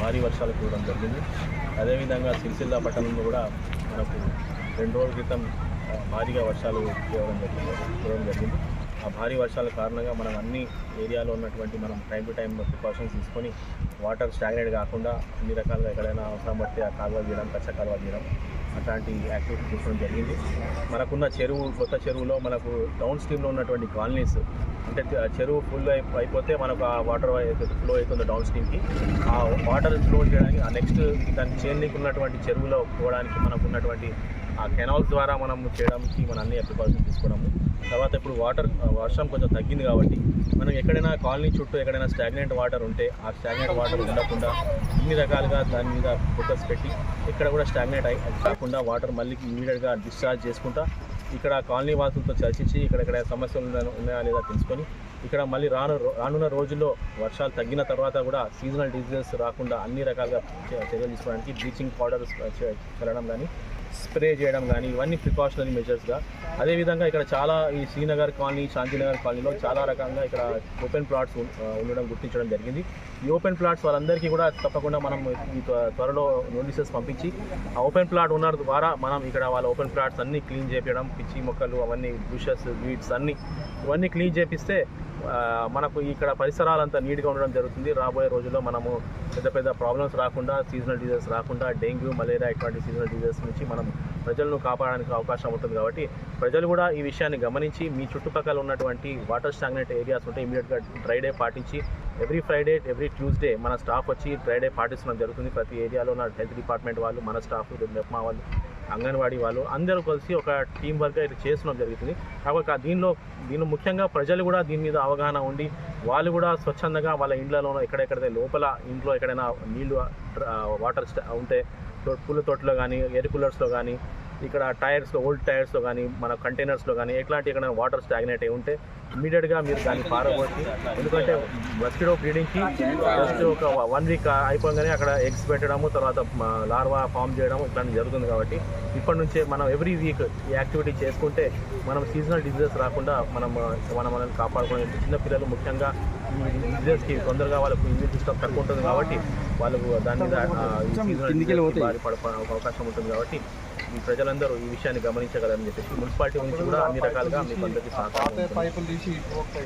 భారీ వర్షాలు కురవడం జరిగింది. అదేవిధంగా సిరిసిల్ల పట్టణంలో కూడా మనకు రెండు రోజుల క్రితం భారీగా వర్షాలు కురవడం జరిగింది. కురవడం జరిగింది. ఆ భారీ వర్షాల కారణంగా మనం అన్ని ఏరియాలో ఉన్నటువంటి మనం టైం టు టైం ప్రికాషన్స్ తీసుకొని వాటర్ స్టాగ్నేట్ కాకుండా అన్ని రకాలుగా ఎక్కడైనా అవసరం పడితే ఆ కాలువ తీయడం కచ్చ కాలువ తీయడం అట్లాంటి యాక్టివిటీ తీసుకోవడం జరిగింది. మనకున్న చెరువు కొత్త చెరువులో మనకు డౌన్ స్ట్రీమ్లో ఉన్నటువంటి కాలనీస్ అంటే చెరువు ఫుల్ అయి అయిపోతే మనకు ఆ వాటర్ ఫ్లో అవుతుంది డౌన్ స్ట్రీమ్కి ఆ వాటర్ ఫ్లో చేయడానికి ఆ నెక్స్ట్ దానికి చేన్నికి ఉన్నటువంటి చెరువులో పోవడానికి మనకు ఉన్నటువంటి ఆ కెనాల్స్ ద్వారా మనం చేయడానికి మనం అన్ని ప్రికాషన్స్ తీసుకోవడము తర్వాత ఇప్పుడు వాటర్ వర్షం కొంచెం తగ్గింది కాబట్టి మనం ఎక్కడైనా కాలనీ చుట్టూ ఎక్కడైనా స్టాగ్నెంట్ వాటర్ ఉంటే ఆ స్టాగ్నెంట్ వాటర్ ఉండకుండా అన్ని రకాలుగా దాని మీద ఫోకస్ పెట్టి ఇక్కడ కూడా స్టాగ్నెట్ అయి కాకుండా వాటర్ మళ్ళీ ఇమీడియట్గా డిశ్చార్జ్ చేసుకుంటా ఇక్కడ కాలనీ వాసులతో చర్చించి ఇక్కడెక్కడ సమస్యలు ఉన్నాయా లేదా తెలుసుకొని ఇక్కడ మళ్ళీ రాను రానున్న రోజుల్లో వర్షాలు తగ్గిన తర్వాత కూడా సీజనల్ డిజీజెస్ రాకుండా అన్ని రకాలుగా చర్యలు తీసుకోవడానికి బ్లీచింగ్ పౌడర్స్ చల్లడం కానీ స్ప్రే చేయడం కానీ ఇవన్నీ ప్రికాషనరీ మెజర్స్గా అదేవిధంగా ఇక్కడ చాలా ఈ శ్రీనగర్ కాలనీ శాంతినగర్ కాలనీలో చాలా రకంగా ఇక్కడ ఓపెన్ ప్లాట్స్ ఉండడం గుర్తించడం జరిగింది. ఈ ఓపెన్ ప్లాట్స్ వాళ్ళందరికీ కూడా తప్పకుండా మనం ఈ త్వ- త్వరలో నోటీసెస్ పంపించి ఆ ఓపెన్ ప్లాట్ ఉన్న ద్వారా మనం ఇక్కడ వాళ్ళ ఓపెన్ ప్లాట్స్ అన్ని క్లీన్ చేపించడం పిచ్చి మొక్కలు అవన్నీ బుషెస్ వీడ్స్ అన్నీ ఇవన్నీ క్లీన్ చేపిస్తే మనకు ఇక్కడ పరిసరాలంతా నీట్గా ఉండడం జరుగుతుంది. రాబోయే రోజుల్లో మనము పెద్ద పెద్ద ప్రాబ్లమ్స్ రాకుండా సీజనల్ డిజీజెస్ రాకుండా డెంగ్యూ మలేరియా ఇటువంటి సీజనల్ డిజీజెస్ నుంచి మనం ప్రజలను కాపాడడానికి అవకాశం ఉంటుంది కాబట్టి ప్రజలు కూడా ఈ విషయాన్ని గమనించి మీ చుట్టుపక్కల ఉన్నటువంటి వాటర్ స్టాగ్నెట్ ఏరియాస్ ఉంటే ఇమీడియట్గా డ్రై డే పాటించి ఎవ్రీ ఫ్రైడే ఎవ్రీ ట్యూస్డే మన స్టాఫ్ వచ్చి డ్రై డే పాటించడం జరుగుతుంది. ప్రతి ఏరియాలో ఉన్న హెల్త్ డిపార్ట్మెంట్ వాళ్ళు మన స్టాఫ్ మెప్మా వాళ్ళు అంగన్వాడీ వాళ్ళు అందరూ కలిసి ఒక టీం వర్క్గా ఇది చేస్తున్నాం జరుగుతుంది. కాబట్టి దీనిలో దీని ముఖ్యంగా ప్రజలు కూడా దీని మీద అవగాహన ఉండి వాళ్ళు కూడా స్వచ్ఛందంగా వాళ్ళ ఇండ్లలో ఎక్కడెక్కడైతే లోపల ఇంట్లో ఎక్కడైనా నీళ్ళు వాటర్ ఉంటే పూల తోటలో కానీ ఎయిర్ కూలర్స్లో కానీ ఇక్కడ టైర్స్లో ఓల్డ్ టైర్స్లో కానీ మన కంటైనర్స్లో కానీ ఎట్లాంటి ఎక్కడైనా వాటర్ స్టాగ్నేట్ అయి ఉంటే ఇమీడియట్గా మీరు దాన్ని పారబోసి ఎందుకంటే మస్కిటో బ్రీడింగ్కి జస్ట్ ఒక వన్ వీక్ అయిపోగానే అక్కడ ఎగ్స్ పెట్టడము తర్వాత లార్వా ఫామ్ చేయడం ఇట్లాంటి జరుగుతుంది కాబట్టి ఇప్పటి నుంచే మనం ఎవ్రీ వీక్ ఈ యాక్టివిటీ చేసుకుంటే మనం సీజనల్ డిజీజెస్ రాకుండా మనం మనం మనల్ని కాపాడుకునే చిన్నపిల్లలు ముఖ్యంగా ఈ డిజీజెస్కి తొందరగా వాళ్ళకు ఇమ్యూన్ సిస్టమ్ తక్కువ ఉంటుంది కాబట్టి వాళ్ళకు దాని మీద బారిపడే అవకాశం ఉంటుంది కాబట్టి ఈ ప్రజలందరూ ఈ విషయాన్ని గమనించగలరని చెప్పేసి మున్సిపాలిటీ నుంచి కూడా అన్ని రకాలుగా మీకు అందరికీ సహకారం